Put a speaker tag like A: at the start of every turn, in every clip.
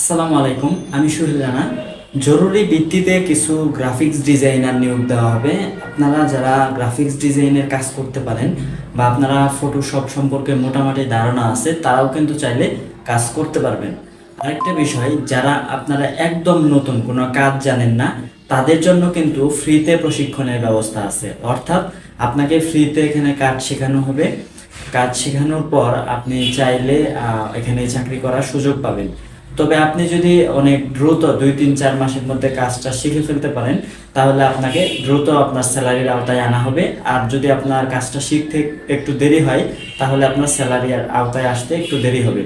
A: আসসালামু আলাইকুম, আমি সুহেল রানা। জরুরি ভিত্তিতে কিছু গ্রাফিক্স ডিজাইনার নিয়োগ দেওয়া হবে। আপনারা যারা গ্রাফিক্স ডিজাইনের কাজ করতে পারেন বা আপনারা ফটোশপ সম্পর্কে মোটামুটি ধারণা আছে, তারাও কিন্তু চাইলে কাজ করতে পারবেন। আরেকটা বিষয়, যারা আপনারা একদম নতুন, কোনো কাজ জানেন না, তাদের জন্য কিন্তু ফ্রিতে প্রশিক্ষণের ব্যবস্থা আছে। অর্থাৎ আপনাকে ফ্রিতে এখানে কাজ শেখানো হবে। কাজ শেখানোর পর আপনি চাইলে এখানে চাকরি করার সুযোগ পাবেন। তবে আপনি যদি অনেক দ্রুত দুই তিন চার মাসের মধ্যে কাজটা শিখে ফেলতে পারেন, তাহলে আপনাকে দ্রুত আপনার স্যালারির আওতায় আনা হবে। আর যদি আপনার কাজটা শিখতে একটু দেরি হয়, তাহলে আপনার স্যালারির আওতায় আসতে একটু দেরি হবে।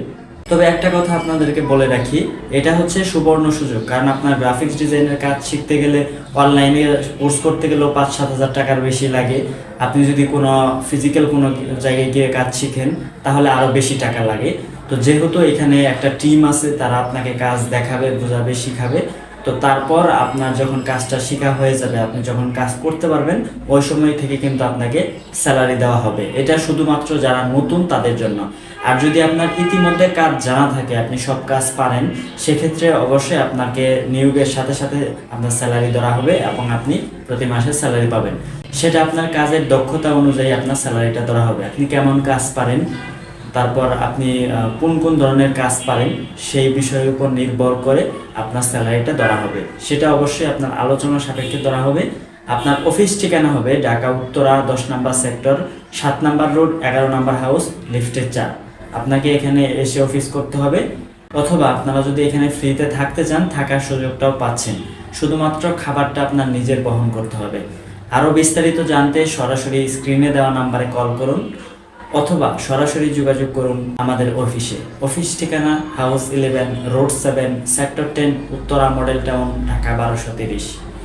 A: তবে একটা কথা আপনাদেরকে বলে রাখি, এটা হচ্ছে সুবর্ণ সুযোগ। কারণ আপনার গ্রাফিক্স ডিজাইনের কাজ শিখতে গেলে, অনলাইনে কোর্স করতে গেলেও পাঁচ সাত হাজার টাকার বেশি লাগে। আপনি যদি কোনো ফিজিক্যাল কোনো জায়গায় গিয়ে কাজ শিখেন, তাহলে আরও বেশি টাকা লাগে। তো যেহেতু এখানে একটা টিম আছে, তারা আপনাকে কাজ দেখাবে, বোঝাবে, শিখাবে, তো তারপর আপনার যখন কাজটা শেখা হয়ে যাবে, আপনি যখন কাজ করতে পারবেন, ওই সময় থেকে কিন্তু আপনাকে স্যালারি দেওয়া হবে। এটা শুধুমাত্র যারা নতুন, তাদের জন্য। আর যদি আপনার ইতিমধ্যে কাজ জানা থাকে, আপনি সব কাজ পারেন, সেক্ষেত্রে অবশ্যই আপনাকে নিয়োগের সাথে সাথে আপনার স্যালারি ধরা হবে এবং আপনি প্রতি মাসে স্যালারি পাবেন। সেটা আপনার কাজের দক্ষতা অনুযায়ী আপনার স্যালারিটা ধরা হবে। আপনি কেমন কাজ পারেন তারপর আপনি কোন কোন ধরনের কাজ পারেন সেই বিষয়ের উপর নির্ভর করে আপনার স্যালারিটা ধরা হবে। সেটা অবশ্যই আপনার আলোচনা সাপেক্ষে ধরা হবে। আপনার অফিস ঠিকানা হবে ঢাকা উত্তরা দশ নম্বর সেক্টর, সাত নম্বর রোড, এগারো নম্বর হাউস, লিফটের চার। আপনাকে এখানে এসে অফিস করতে হবে। অথবা আপনারা যদি এখানে ফ্রিতে থাকতে চান, থাকার সুযোগটাও পাচ্ছেন। শুধুমাত্র খাবারটা আপনার নিজের বহন করতে হবে। আরও বিস্তারিত জানতে সরাসরি স্ক্রিনে দেওয়া নাম্বারে কল করুন। অথবা সরাসরি যোগাযোগ করুন আমাদের অফিসে। অফিস ঠিকানা house eleven, road seven, sector ten, Uttara model town, Dhaka বারোশো তিরিশ।